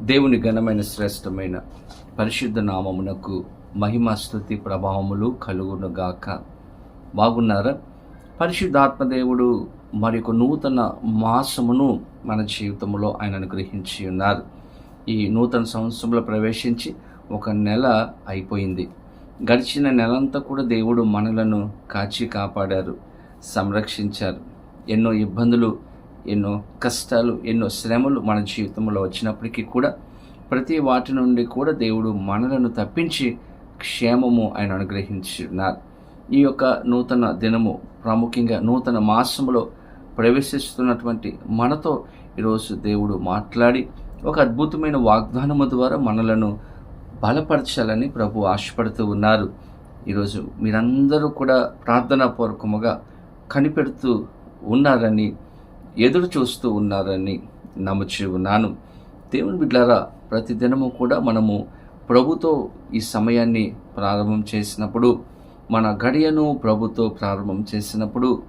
దేవుని ఘనమైన శ్రేష్టమైన పరిశుద్ధ నామమునకు మహిమ స్థుతి ప్రభావములు కలుగునుగాక. బాగున్నారా? పరిశుద్ధాత్మ దేవుడు మరొక నూతన మాసమును మన జీవితంలో ఆయన అనుగ్రహించి ఉన్నారు. ఈ నూతన సంవత్సరంలో ప్రవేశించి ఒక నెల అయిపోయింది. గడిచిన నెలంతా కూడా దేవుడు మనలను కాచి కాపాడారు సంరక్షించారు. ఎన్నో ఇబ్బందులు ఎన్నో కష్టాలు ఎన్నో శ్రమలు మన జీవితంలో వచ్చినప్పటికీ కూడా ప్రతి వాటి నుండి కూడా దేవుడు మనలను తప్పించి క్షేమము ఆయన అనుగ్రహించున్నారు ఈ యొక్క నూతన దినము ప్రాముఖ్యంగా నూతన మాసములో ప్రవేశిస్తున్నటువంటి మనతో ఈరోజు దేవుడు మాట్లాడి ఒక అద్భుతమైన వాగ్దానము ద్వారా మనలను బలపరచాలని ప్రభు ఆశపడుతూ ఉన్నారు. ఈరోజు మీరందరూ కూడా ప్రార్థనాపూర్వకముగా కనిపెడుతూ ఉన్నారని ఎదురు చూస్తూ ఉన్నారని నమ్ముచి ఉన్నాను. దేవుని బిడ్డారా ప్రతి దినము కూడా మనము ప్రభుతో ఈ సమయాన్ని ప్రారంభం చేసినప్పుడు మన గడియను ప్రభుతో ప్రారంభం చేసినప్పుడు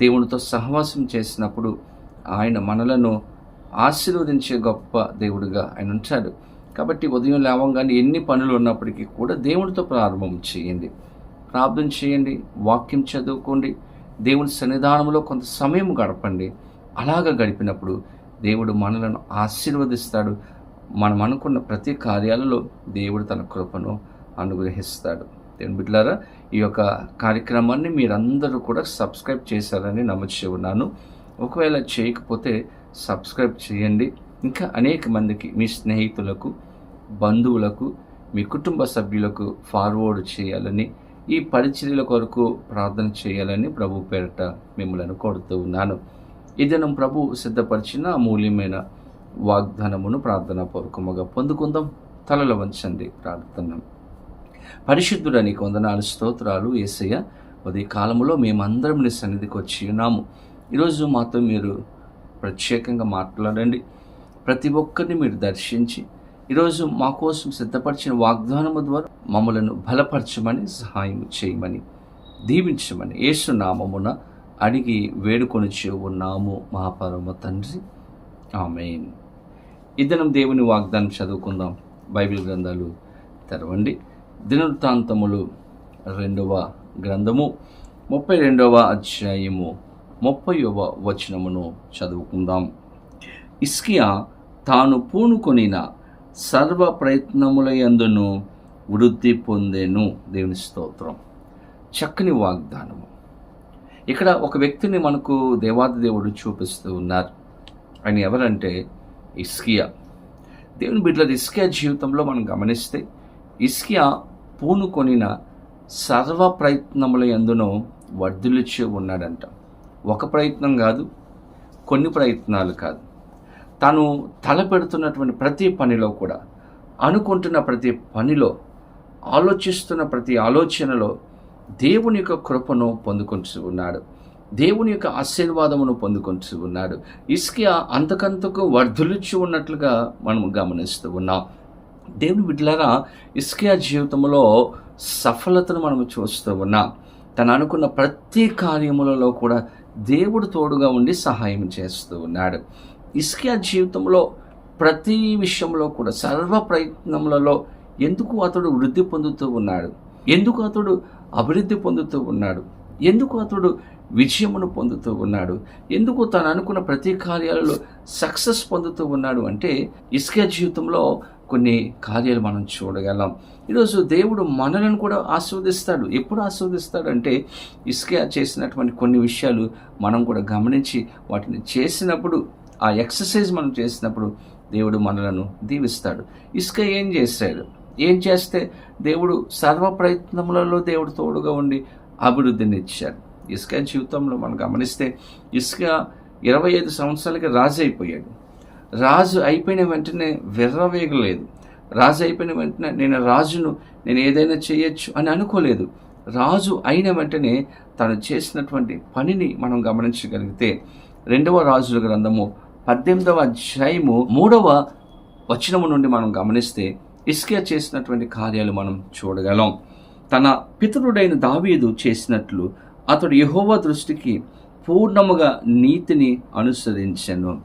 దేవునితో సహవాసం చేసినప్పుడు ఆయన మనలను ఆశీర్వదించే గొప్ప దేవుడిగా ఆయన ఉంటాడు కాబట్టి ఉదయం లేవంగానే ఎన్ని పనులు ఉన్నప్పటికీ కూడా దేవునితో ప్రారంభం చేయండి. ప్రార్థన చేయండి వాక్యం చదువుకోండి దేవుని సన్నిధానంలో కొంత సమయం గడపండి. అలాగ గడిపినప్పుడు దేవుడు మనలను ఆశీర్వదిస్తాడు. మనం అనుకున్న ప్రతి కార్యాలలో దేవుడు తన కృపను అనుగ్రహిస్తాడు. దేవుని బిడ్డలారా ఈ యొక్క కార్యక్రమాన్ని మీరందరూ కూడా సబ్స్క్రైబ్ చేశారని నమ్మచి ఉన్నాను. ఒకవేళ చేయకపోతే సబ్స్క్రైబ్ చేయండి. ఇంకా అనేక మందికి మీ స్నేహితులకు బంధువులకు మీ కుటుంబ సభ్యులకు ఫార్వర్డ్ చేయాలని ఈ పరిచర్యల కొరకు ప్రార్థన చేయాలని ప్రభు పేరట మిమ్మల్ని కోరుతూ ఉన్నాను. ఈ దినం ప్రభు సిద్ధపరిచిన అమూల్యమైన వాగ్దానమును ప్రార్థన పూర్వకముగా పొందుకుందాం. తలల వంచండి ప్రార్థన. పరిశుద్ధుడని కొందనాలు స్తోత్రాలు ఏసయ్య. ఉదయ కాలంలో మేమందరం నీ సన్నిధికి వచ్చి ఉన్నాము. ఈరోజు మాతో మీరు ప్రత్యేకంగా మాట్లాడండి. ప్రతి ఒక్కరిని మీరు దర్శించి ఈరోజు మా కోసం సిద్ధపరిచిన వాగ్దానము ద్వారా మమ్మలను బలపరచమని సహాయం చేయమని దీవించమని యేసునామమున అడిగి వేడుకొనిచ్చి ఉన్నాము మహాపరమ తండ్రి. ఆమెన్. ఇదనం దేవుని వాగ్దానం చదువుకుందాం. బైబిల్ గ్రంథాలు తెరవండి. దినవృత్తాంతములు రెండవ గ్రంథము ముప్పై రెండవ అధ్యాయము ముప్పైవ వచనమును చదువుకుందాం. ఇస్కియా తాను పూనుకొనిన సర్వ ప్రయత్నముల యందును వృద్ధి పొందేను. దేవుని స్తోత్రం. చక్కని వాగ్దానము. ఇక్కడ ఒక వ్యక్తిని మనకు దేవాది దేవుడు చూపిస్తూ ఉన్నారు. ఆయన ఎవరంటే ఇస్కియా దేవుని బిడ్డల ఇస్కియా జీవితంలో మనం గమనిస్తే ఇస్కియా పూనుకొనిన సర్వ ప్రయత్నముల ఎందునో వర్ధిల్లుచు ఉన్నాడంట. ఒక ప్రయత్నం కాదు కొన్ని ప్రయత్నాలు కాదు. తను తలపెడుతున్నటువంటి ప్రతి పనిలో కూడా అనుకుంటున్న ప్రతి పనిలో ఆలోచిస్తున్న ప్రతి ఆలోచనలో దేవుని యొక్క కృపను పొందుకొని ఉన్నాడు. దేవుని యొక్క ఆశీర్వాదమును పొందుకుంటూ ఉన్నాడు. ఇస్కియా అంతకంతకు వర్ధులిచ్చి ఉన్నట్లుగా మనం గమనిస్తూ ఉన్నాం. దేవుని బిడ్డలారా ఇస్కియా జీవితంలో సఫలతను మనం చూస్తూ ఉన్నాం. తను అనుకున్న ప్రతి కార్యములలో కూడా దేవుడు తోడుగా ఉండి సహాయం చేస్తూ ఉన్నాడు. ఇస్కియా జీవితంలో ప్రతి విషయంలో కూడా సర్వ ప్రయత్నములలో ఎందుకు అతడు వృద్ధి పొందుతూ ఉన్నాడు? ఎందుకు అతడు అభివృద్ధి పొందుతూ ఉన్నాడు? ఎందుకు అతడు విజయమును పొందుతూ ఉన్నాడు? ఎందుకు తను అనుకున్న ప్రతి కార్యాలలో సక్సెస్ పొందుతూ ఉన్నాడు? అంటే ఇస్కే జీవితంలో కొన్ని కార్యాలు మనం చూడగలం. ఈరోజు దేవుడు మనలను కూడా ఆస్వాదిస్తాడు. ఎప్పుడు ఆస్వాదిస్తాడంటే ఇస్కే చేసినటువంటి కొన్ని విషయాలు మనం కూడా గమనించి వాటిని చేసినప్పుడు ఆ ఎక్సర్సైజ్ మనం చేసినప్పుడు దేవుడు మనలను దీవిస్తాడు. ఇసుక ఏం చేశాడు? ఏం చేస్తే దేవుడు సర్వ ప్రయత్నములలో దేవుడు తోడుగా ఉండి అభివృద్ధిని ఇచ్చాడు. ఇసుక జీవితంలో మనం గమనిస్తే ఇసుక ఇరవై ఐదు సంవత్సరాలకి రాజు అయిపోయాడు. రాజు అయిపోయిన వెంటనే విర్రవేగలేదు. రాజు అయిపోయిన వెంటనే నేను రాజును నేను ఏదైనా చేయొచ్చు అని అనుకోలేదు. రాజు అయిన వెంటనే తను చేసినటువంటి పనిని మనం గమనించగలిగితే రెండవ రాజుల గ్రంథము పద్దెనిమిదవ అధ్యాయము మూడవ వచనము నుండి మనం గమనిస్తే ఇస్కియా చేసినటువంటి కార్యాలు మనం చూడగలం. తన పితరుడైన దావీదు చేసినట్లు అతడు యహోవ దృష్టికి పూర్ణముగా నీతిని అనుసరించను.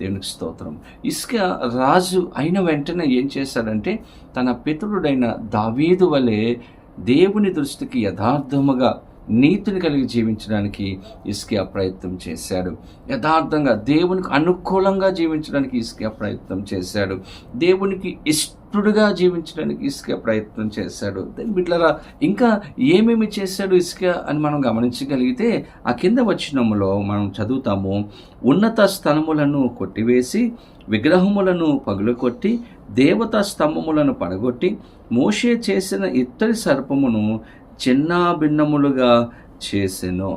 దేవునికి స్తోత్రం. ఇసుక రాజు అయిన వెంటనే ఏం చేశాడంటే తన పితరుడైన దావీదు వలె దేవుని దృష్టికి యథార్థముగా నీతిని కలిగి జీవించడానికి ఇస్కియా ప్రయత్నం చేశాడు. యథార్థంగా దేవునికి అనుకూలంగా జీవించడానికి ఇస్కియా ప్రయత్నం చేశాడు. దేవునికి ఇష్టడుగా జీవించడానికి ఇసుక ప్రయత్నం చేశాడు. బిడ్లరా ఇంకా ఏమేమి చేశాడు ఇసుక అని మనం గమనించగలిగితే ఆ కింద వచ్చినములో మనం చదువుతాము. ఉన్నత స్థలములను కొట్టివేసి విగ్రహములను పగులకొట్టి దేవతా స్తంభములను పడగొట్టి మోషే చేసిన ఇత్తడి సర్పమును చిన్న భిన్నములుగా చేసెను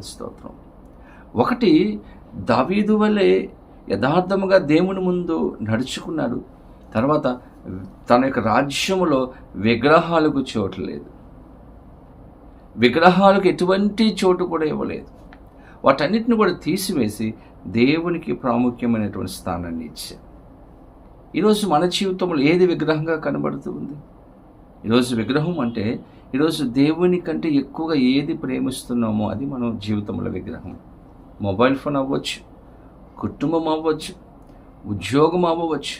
స్తోత్రం. ఒకటి దావీదు వలె యథార్థముగా దేవుని ముందు నడుచుకున్నాడు. తర్వాత తన యొక్క రాజ్యములో విగ్రహాలకు చోటు లేదు. విగ్రహాలకు ఎటువంటి చోటు కూడా ఇవ్వలేదు. వాటన్నిటిని కూడా తీసివేసి దేవునికి ప్రాముఖ్యమైనటువంటి స్థానాన్ని ఇచ్చారు ఈరోజు మన జీవితంలో ఏది విగ్రహంగా కనబడుతూ ఉంది? ఈరోజు విగ్రహం అంటే ఈరోజు దేవుని కంటే ఎక్కువగా ఏది ప్రేమిస్తున్నామో అది మనం జీవితంలో విగ్రహం. మొబైల్ ఫోన్ అవ్వచ్చు కుటుంబం అవ్వచ్చు ఉద్యోగం అవ్వచ్చు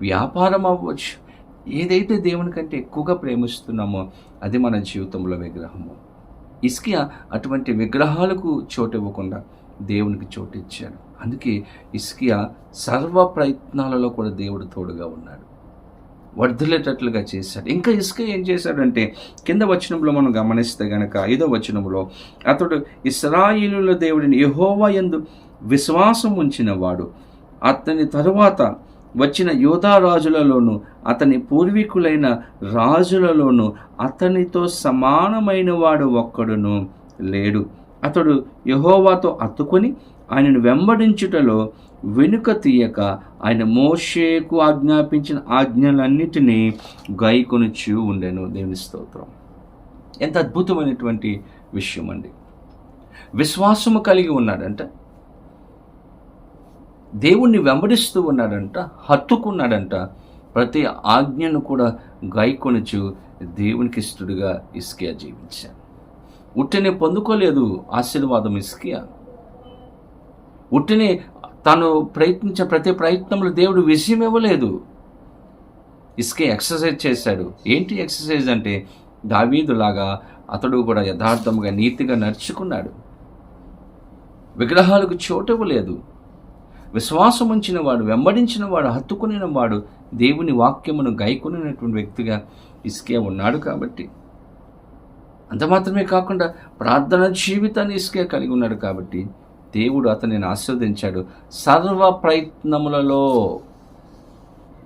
వ్యాపారం అవ్వచ్చు ఏదైతే దేవుని కంటే ఎక్కువగా ప్రేమిస్తున్నామో అది మన జీవితంలో విగ్రహము. ఇస్కియా అటువంటి విగ్రహాలకు చోటు ఇవ్వకుండా దేవునికి చోటు ఇచ్చాడు. అందుకే ఇస్కియా సర్వ ప్రయత్నాలలో కూడా దేవుడు తోడుగా ఉన్నాడు. వర్ధిల్లేటట్లుగా చేశాడు. ఇంకా ఇసుక ఏం చేశాడంటే కింద వచనంలో మనం గమనిస్తే గనక ఐదో వచనంలో అతడు ఇస్రాయిలుల దేవుడిని యహోవా ఎందు విశ్వాసం ఉంచిన వాడు అతని తరువాత వచ్చిన యోధారాజులలోనూ అతని పూర్వీకులైన రాజులలోను అతనితో సమానమైన వాడు ఒక్కడును లేడు. అతడు యహోవాతో అత్తుకొని ఆయనను వెంబడించుటలో వెనుక తీయక ఆయన మోషేకు ఆజ్ఞాపించిన ఆజ్ఞలన్నిటినీ గైకొనుచు ఉండెను. దేవుని స్తోత్రం. ఎంత అద్భుతమైనటువంటి విషయం అండి విశ్వాసము కలిగి ఉన్నాడంట. దేవుణ్ణి వెంబడిస్తూ ఉన్నాడంట. హత్తుకున్నాడంట. ప్రతి ఆజ్ఞను కూడా గైకొనుచు దేవునికి ఇష్టడుగా ఇస్కియా జీవించాను ఉట్టిని పొందుకోలేదు ఆశీర్వాదం ఇస్కియా ఉట్టిని తాను ప్రయత్నించే ప్రతి ప్రయత్నంలో దేవుడు విజయం ఇవ్వలేదు ఇసుకే ఎక్సర్సైజ్ చేశాడు. ఏంటి ఎక్సర్సైజ్ అంటే? దావీదులాగా అతడు కూడా యథార్థముగా నీతిగా నడుచుకున్నాడు. విగ్రహాలకు చోటు ఇవ్వలేదు విశ్వాసం ఉంచిన వాడు వెంబడించిన వాడు హత్తుకునే వాడు దేవుని వాక్యమును గైకొనినటువంటి వ్యక్తిగా ఇసుకే ఉన్నాడు కాబట్టి. అంత మాత్రమే కాకుండా ప్రార్థన జీవితాన్ని ఇసుకే కలిగి ఉన్నాడు కాబట్టి దేవుడు అతనిని ఆస్వాదించాడు సర్వ ప్రయత్నములలో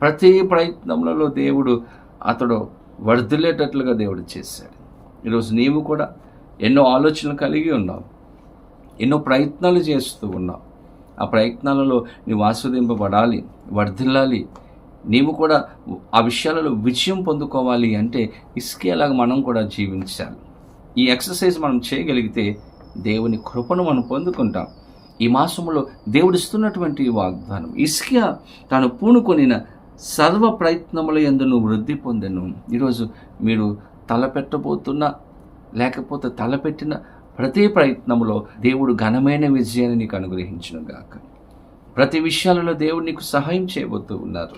ప్రతి ప్రయత్నములలో దేవుడు అతడు వర్ధిల్లేటట్లుగా దేవుడు చేశాడు. ఈరోజు నీవు కూడా ఎన్నో ఆలోచనలు కలిగి ఉన్నావు. ఎన్నో ప్రయత్నాలు చేస్తూ ఉన్నావు. ఆ ప్రయత్నాలలో నీవు ఆస్వాదింపబడాలి వర్ధిల్లాలి. నీవు కూడా ఆ విషయాలలో విజయం పొందుకోవాలి అంటే ఇసుకేలాగా మనం కూడా జీవించాలి. ఈ ఎక్సర్సైజ్ మనం చేయగలిగితే దేవుని కృపను మనం పొందుకుంటాం. ఈ మాసంలో దేవుడిస్తున్నటువంటి వాగ్దానం. ఇస్కియా తాను పూనుకొనిన సర్వ ప్రయత్నముల ఎందును వృద్ధి పొందను. ఈరోజు మీరు తలపెట్టబోతున్న లేకపోతే తలపెట్టిన ప్రతి ప్రయత్నంలో దేవుడు ఘనమైన విజయాన్ని నీకు అనుగ్రహించను గాక. ప్రతి విషయాలలో దేవుడు నీకు సహాయం చేయబోతూ ఉన్నారు.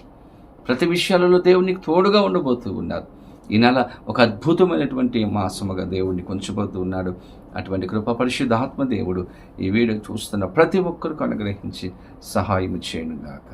ప్రతి విషయాలలో దేవుడు నీకు తోడుగా ఉండబోతూ ఉన్నారు. ఈ నెల ఒక అద్భుతమైనటువంటి మాసముగా దేవుడిని కొంచబోతూ ఉన్నాడు. అటువంటి కృప పరిశుద్ధాత్మ దేవుడు ఈ వీడియో చూస్తున్న ప్రతి ఒక్కరికి అనుగ్రహించి సహాయం చేయను గాక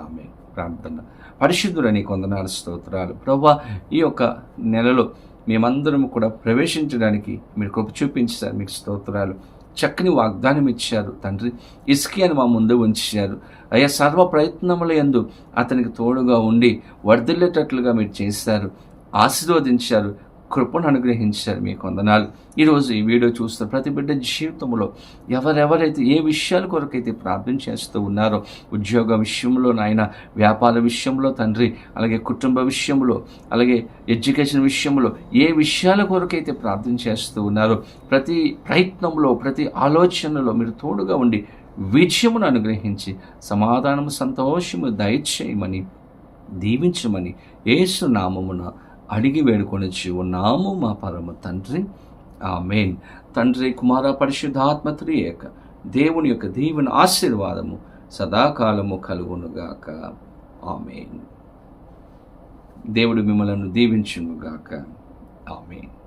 ఆమె ప్రార్థన పరిశుద్ధుడని కొందనాలు స్తోత్రాలు. ప్రభా ఈ యొక్క నెలలో మేమందరం కూడా ప్రవేశించడానికి మీరు కృప చూపించారు మీకు స్తోత్రాలు. చక్కని వాగ్దానం ఇచ్చారు. తండ్రి ఇసుకి అని మా ముందు ఉంచారు అయ్యా సర్వ ప్రయత్నముల ఎందు అతనికి తోడుగా ఉండి వర్ధిల్లేటట్లుగా మీరు చేశారు. ఆశీర్వదించారు కృపను అనుగ్రహించారు మీ కొందనాలు. ఈరోజు ఈ వీడియో చూస్తున్న ప్రతి బిడ్డ జీవితంలో ఎవరెవరైతే ఏ విషయాల కొరకైతే ప్రార్థన చేస్తూ ఉన్నారో ఉద్యోగ విషయంలో నాయన వ్యాపార విషయంలో తండ్రి అలాగే కుటుంబ విషయంలో అలాగే ఎడ్యుకేషన్ విషయంలో ఏ విషయాల కొరకైతే ప్రార్థన చేస్తూ ఉన్నారో ప్రతి ప్రయత్నంలో ప్రతి ఆలోచనలో మీరు తోడుగా ఉండి విజయమును అనుగ్రహించి సమాధానము సంతోషము దయచేయమని దీవించమని ఏసునామమున అడిగి వేడుకొని ఉన్నాము మా పరమ తండ్రి. ఆ మెయిన్ తండ్రి కుమార పరిశుద్ధాత్మ త్రియేక. దేవుని యొక్క దీవెన ఆశీర్వాదము సదాకాలము కలుగునుగాక. ఆమెన్. దేవుడు మిమ్మలను దీవించునుగాక. ఆమెన్.